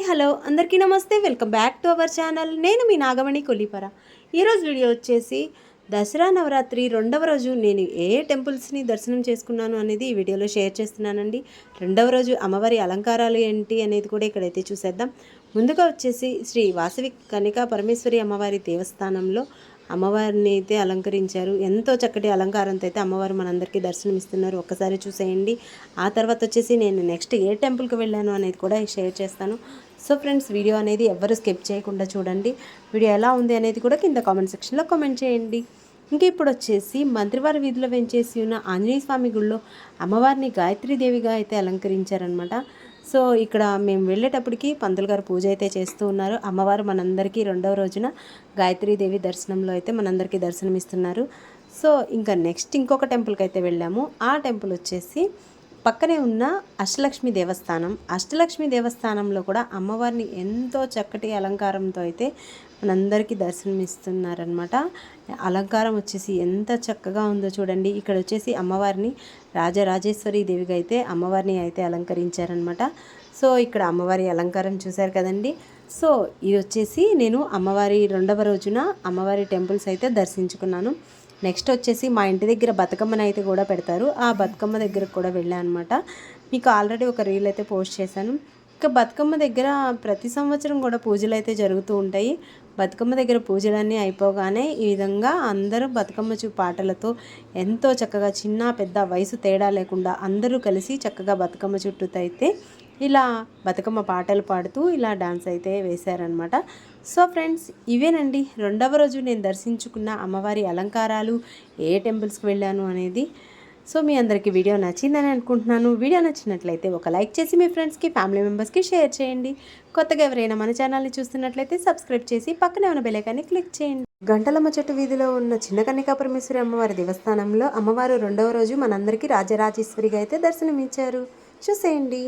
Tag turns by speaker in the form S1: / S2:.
S1: Hi hello. అందరికీ నమస్తే. Welcome back to our channel. నేను మీ నాగమణి కొల్లిపర. ఈరోజు వీడియో వచ్చేసి దసరా నవరాత్రి రెండవ రోజు నేను ఏ ఏ టెంపుల్స్ని దర్శనం చేసుకున్నాను అనేది ఈ వీడియోలో షేర్ చేస్తున్నానండి. రెండవ రోజు అమ్మవారి అలంకారాలు ఏంటి అనేది కూడా ఇక్కడైతే చూసేద్దాం. ముందుగా వచ్చేసి శ్రీ వాసవి కనికా పరమేశ్వరి అమ్మవారి దేవస్థానంలో అమ్మవారిని అయితే అలంకరించారు. ఎంతో చక్కటి అలంకారంతో అయితే అమ్మవారు మనందరికీ దర్శనం ఇస్తున్నారు ఒక్కసారి చూసేయండి. ఆ తర్వాత వచ్చేసి నేను నెక్స్ట్ ఏ టెంపుల్కి వెళ్ళాను అనేది కూడా షేర్ చేస్తాను. సో ఫ్రెండ్స్ వీడియో అనేది ఎవరు స్కిప్ చేయకుండా చూడండి. వీడియో ఎలా ఉంది అనేది కూడా కింద కామెంట్ సెక్షన్లో కామెంట్ చేయండి. ఇంకా ఇప్పుడు వచ్చేసి మంత్రివారి వీధిలో వెంచేసి ఉన్న ఆంజనేయ స్వామి గుళ్ళో అమ్మవారిని గాయత్రీదేవిగా అయితే అలంకరించారనమాట సో ఇక్కడ మేము వెళ్ళేటప్పటికి పంతులు గారు పూజ అయితే చేస్తూ ఉన్నారు. అమ్మవారు మనందరికీ రెండవ రోజున గాయత్రీదేవి దర్శనంలో అయితే మనందరికీ దర్శనం ఇస్తున్నారు సో ఇంకా నెక్స్ట్ ఇంకొక టెంపుల్కి అయితే వెళ్ళాము. ఆ టెంపుల్ వచ్చేసి పక్కనే ఉన్న అష్టలక్ష్మి దేవస్థానం. అష్టలక్ష్మి దేవస్థానంలో కూడా అమ్మవారిని ఎంతో చక్కటి అలంకారంతో అయితే మనందరికీ దర్శనమిస్తున్నారనమాట అలంకారం వచ్చేసి ఎంత చక్కగా ఉందో చూడండి. ఇక్కడ వచ్చేసి అమ్మవారిని రాజరాజేశ్వరి దేవిగా అయితే అమ్మవారిని అయితే అలంకరించారనమాట సో ఇక్కడ అమ్మవారి అలంకారం చూశారు కదండి. సో ఇది వచ్చేసి నేను అమ్మవారి రెండవ రోజున అమ్మవారి టెంపుల్స్ అయితే దర్శించుకున్నాను. నెక్స్ట్ వచ్చేసి మా ఇంటి దగ్గర బతుకమ్మని అయితే కూడా పెడతారు. ఆ బతుకమ్మ దగ్గరకు కూడా వెళ్ళాను అనమాట మీకు ఆల్రెడీ ఒక రీల్ అయితే పోస్ట్ చేశాను. ఇంకా బతుకమ్మ దగ్గర ప్రతి సంవత్సరం కూడా పూజలు అయితే జరుగుతూ ఉంటాయి. బతుకమ్మ దగ్గర పూజలన్నీ అయిపోగానే ఈ విధంగా అందరూ బతుకమ్మ చూ పాటలతో ఎంతో చక్కగా చిన్న పెద్ద వయసు తేడా లేకుండా అందరూ కలిసి చక్కగా బతుకమ్మ చుట్టూతో అయితే ఇలా బతుకమ్మ పాటలు పాడుతూ ఇలా డాన్స్ అయితే వేశారనమాట సో ఫ్రెండ్స్ ఇవేనండి. రెండవ రోజు నేను దర్శించుకున్న అమ్మవారి అలంకారాలు ఏ టెంపుల్స్కి వెళ్ళాను అనేది. సో మీ అందరికీ వీడియో నచ్చిందని అనుకుంటున్నాను. వీడియో నచ్చినట్లయితే ఒక లైక్ చేసి మీ ఫ్రెండ్స్కి ఫ్యామిలీ మెంబర్స్కి షేర్ చేయండి. కొత్తగా ఎవరైనా మన ఛానల్ని చూస్తున్నట్లయితే సబ్స్క్రైబ్ చేసి పక్కనే ఉన్న బెలైకాన్ని క్లిక్ చేయండి. గంటలమ్మ చెట్టు వీధిలో ఉన్న చిన్న కన్నికా పరమేశ్వరి అమ్మవారి దేవస్థానంలో అమ్మవారు రెండవ రోజు మనందరికీ రాజరాజేశ్వరిగా అయితే దర్శనమిచ్చారు. చూసేయండి.